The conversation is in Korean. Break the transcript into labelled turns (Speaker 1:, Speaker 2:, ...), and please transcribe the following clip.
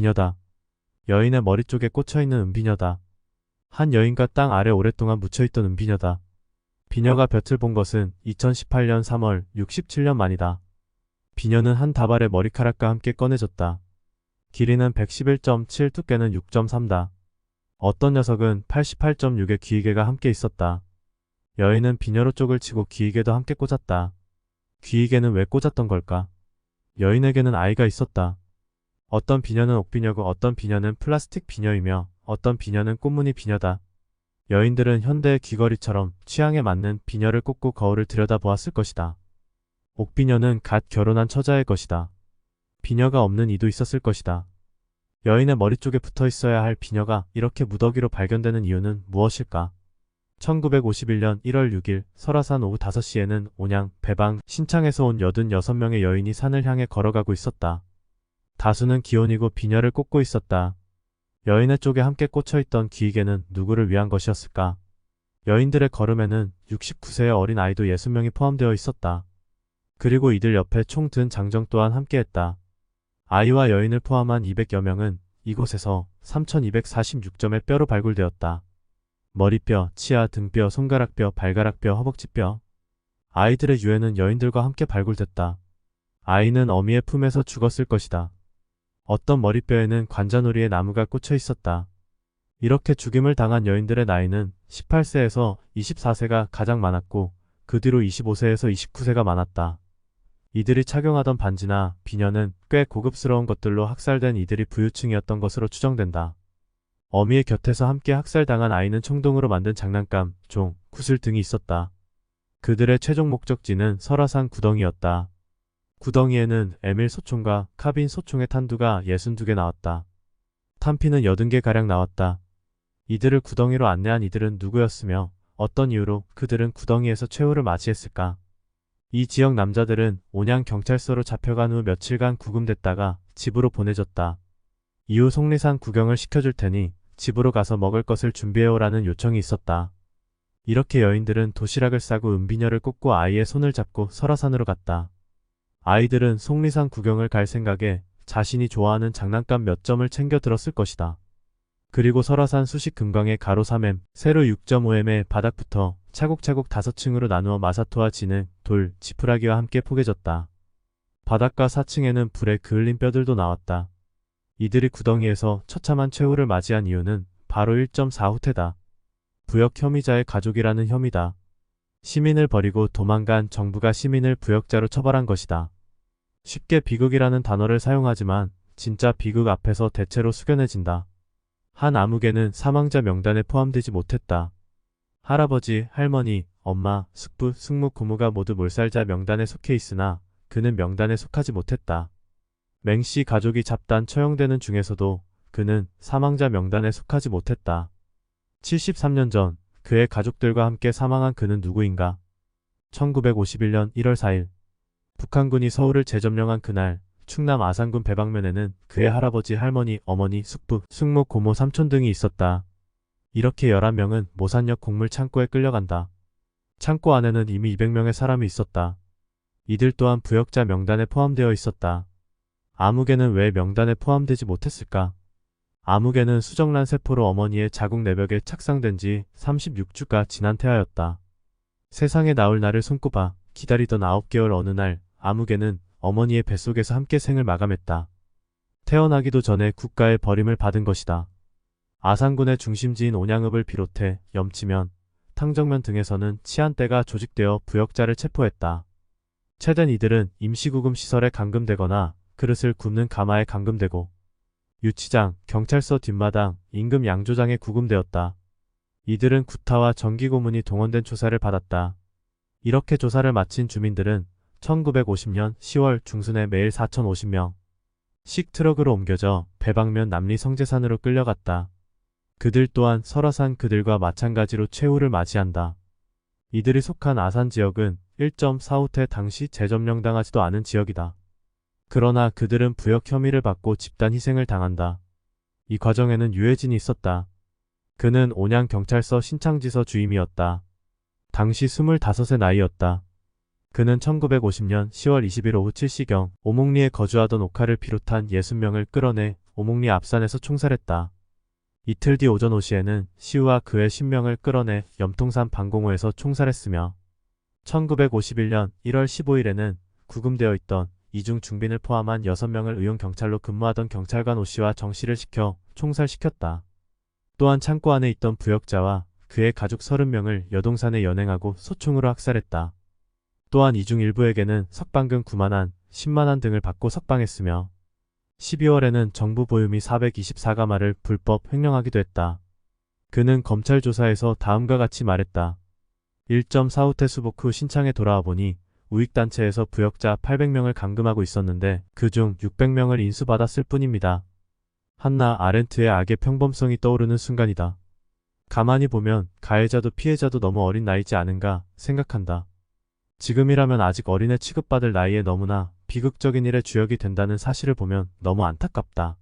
Speaker 1: 비녀다. 여인의 머리 쪽에 꽂혀있는 은비녀다. 한 여인과 땅 아래 오랫동안 묻혀있던 은비녀다. 비녀가 볕을 본 것은 2018년 3월 67년 만이다. 비녀는 한 다발의 머리카락과 함께 꺼내졌다. 길이는 111.7 두께는 6.3다. 어떤 녀석은 88.6의 귀이개가 함께 있었다. 여인은 비녀로 쪽을 치고 귀이개도 함께 꽂았다. 귀이개는 왜 꽂았던 걸까? 여인에게는 아이가 있었다. 어떤 비녀는 옥비녀고 어떤 비녀는 플라스틱 비녀이며 어떤 비녀는 꽃무늬 비녀다. 여인들은 현대의 귀걸이처럼 취향에 맞는 비녀를 꽂고 거울을 들여다보았을 것이다. 옥비녀는 갓 결혼한 처자의 것이다. 비녀가 없는 이도 있었을 것이다. 여인의 머리 쪽에 붙어 있어야 할 비녀가 이렇게 무더기로 발견되는 이유는 무엇일까? 1951년 1월 6일 설화산 오후 5시에는 온양, 배방, 신창에서 온 86명의 여인이 산을 향해 걸어가고 있었다. 다수는 기혼이고 비녀를 꽂고 있었다. 여인의 쪽에 함께 꽂혀있던 귀이개는 누구를 위한 것이었을까? 여인들의 걸음에는 69세의 어린 아이도 60명이 포함되어 있었다. 그리고 이들 옆에 총 든 장정 또한 함께했다. 아이와 여인을 포함한 200여 명은 이곳에서 3246점의 뼈로 발굴되었다. 머리뼈, 치아, 등뼈, 손가락뼈, 발가락뼈, 허벅지뼈. 아이들의 유해는 여인들과 함께 발굴됐다. 아이는 어미의 품에서 죽었을 것이다. 어떤 머리뼈에는 관자놀이의 나무가 꽂혀 있었다. 이렇게 죽임을 당한 여인들의 나이는 18세에서 24세가 가장 많았고 그 뒤로 25세에서 29세가 많았다. 이들이 착용하던 반지나 비녀는 꽤 고급스러운 것들로 학살된 이들이 부유층이었던 것으로 추정된다. 어미의 곁에서 함께 학살당한 아이는 청동으로 만든 장난감, 종, 구슬 등이 있었다. 그들의 최종 목적지는 설화산 구덩이였다. 구덩이에는 에밀 소총과 카빈 소총의 탄두가 62개 나왔다. 탄피는 80개가량 나왔다. 이들을 구덩이로 안내한 이들은 누구였으며 어떤 이유로 그들은 구덩이에서 최후를 맞이했을까? 이 지역 남자들은 온양 경찰서로 잡혀간 후 며칠간 구금됐다가 집으로 보내졌다. 이후 속리산 구경을 시켜줄 테니 집으로 가서 먹을 것을 준비해오라는 요청이 있었다. 이렇게 여인들은 도시락을 싸고 은비녀를 꽂고 아이의 손을 잡고 설화산으로 갔다. 아이들은 속리산 구경을 갈 생각에 자신이 좋아하는 장난감 몇 점을 챙겨 들었을 것이다. 그리고 설화산 수식 금강의 가로 3m, 세로 6.5m의 바닥부터 차곡차곡 다섯 층으로 나누어 마사토와 진흙, 돌, 지푸라기와 함께 포개졌다. 바닥과 4층에는 불에 그을린 뼈들도 나왔다. 이들이 구덩이에서 처참한 최후를 맞이한 이유는 바로 1.4 후퇴다. 부역 혐의자의 가족이라는 혐의다. 시민을 버리고 도망간 정부가 시민을 부역자로 처벌한 것이다. 쉽게 비극이라는 단어를 사용하지만 진짜 비극 앞에서 대체로 숙연해진다. 한 아무개는 사망자 명단에 포함되지 못했다. 할아버지, 할머니, 엄마, 숙부, 숙모, 고모가 모두 몰살자 명단에 속해 있으나 그는 명단에 속하지 못했다. 맹씨 가족이 잡단 처형되는 중에서도 그는 사망자 명단에 속하지 못했다. 73년 전 그의 가족들과 함께 사망한 그는 누구인가? 1951년 1월 4일 북한군이 서울을 재점령한 그날 충남 아산군 배방면에는 그의 할아버지, 할머니, 어머니, 숙부, 숙모, 고모, 삼촌 등이 있었다. 이렇게 11명은 모산역 곡물 창고에 끌려간다. 창고 안에는 이미 200명의 사람이 있었다. 이들 또한 부역자 명단에 포함되어 있었다. 아무개는 왜 명단에 포함되지 못했을까? 아무개는 수정란 세포로 어머니의 자궁 내벽에 착상된 지 36주가 지난 태아였다. 세상에 나올 날을 손꼽아 기다리던 9개월 어느 날 아무개는 어머니의 뱃속에서 함께 생을 마감했다. 태어나기도 전에 국가의 버림을 받은 것이다. 아산군의 중심지인 온양읍을 비롯해 염치면, 탕정면 등에서는 치안대가 조직되어 부역자를 체포했다. 최된 이들은 임시구금 시설에 감금되거나 그릇을 굽는 가마에 감금되고 유치장, 경찰서 뒷마당, 임금 양조장에 구금되었다. 이들은 구타와 정기고문이 동원된 조사를 받았다. 이렇게 조사를 마친 주민들은 1950년 10월 중순에 매일 4,050명 씩 트럭으로 옮겨져 배방면 남리 성재산으로 끌려갔다. 그들 또한 설화산 그들과 마찬가지로 최후를 맞이한다. 이들이 속한 아산 지역은 1.45태 당시 재점령당하지도 않은 지역이다. 그러나 그들은 부역 혐의를 받고 집단 희생을 당한다. 이 과정에는 유해진이 있었다. 그는 온양 경찰서 신창지서 주임이었다. 당시 25의 나이였다. 그는 1950년 10월 20일 오후 7시경 오목리에 거주하던 오카를 비롯한 60명을 끌어내 오목리 앞산에서 총살했다. 이틀 뒤 오전 5시에는 시우와 그의 10명을 끌어내 염통산 방공호에서 총살했으며 1951년 1월 15일에는 구금되어 있던 이중 중빈을 포함한 6명을 의용 경찰로 근무하던 경찰관 오씨와 정씨를 시켜 총살시켰다. 또한 창고 안에 있던 부역자와 그의 가족 30명을 여동산에 연행하고 소총으로 학살했다. 또한 이중 일부에게는 석방금 9만원, 10만원 등을 받고 석방했으며 12월에는 정부 보유미 424가마를 불법 횡령하기도 했다. 그는 검찰 조사에서 다음과 같이 말했다. 1.45 태 수복 후 신창에 돌아와 보니 우익단체에서 부역자 800명을 감금하고 있었는데 그중 600명을 인수받았을 뿐입니다. 한나 아렌트의 악의 평범성이 떠오르는 순간이다. 가만히 보면 가해자도 피해자도 너무 어린 나이지 않은가 생각한다. 지금이라면 아직 어린애 취급받을 나이에 너무나 비극적인 일에 주역이 된다는 사실을 보면 너무 안타깝다.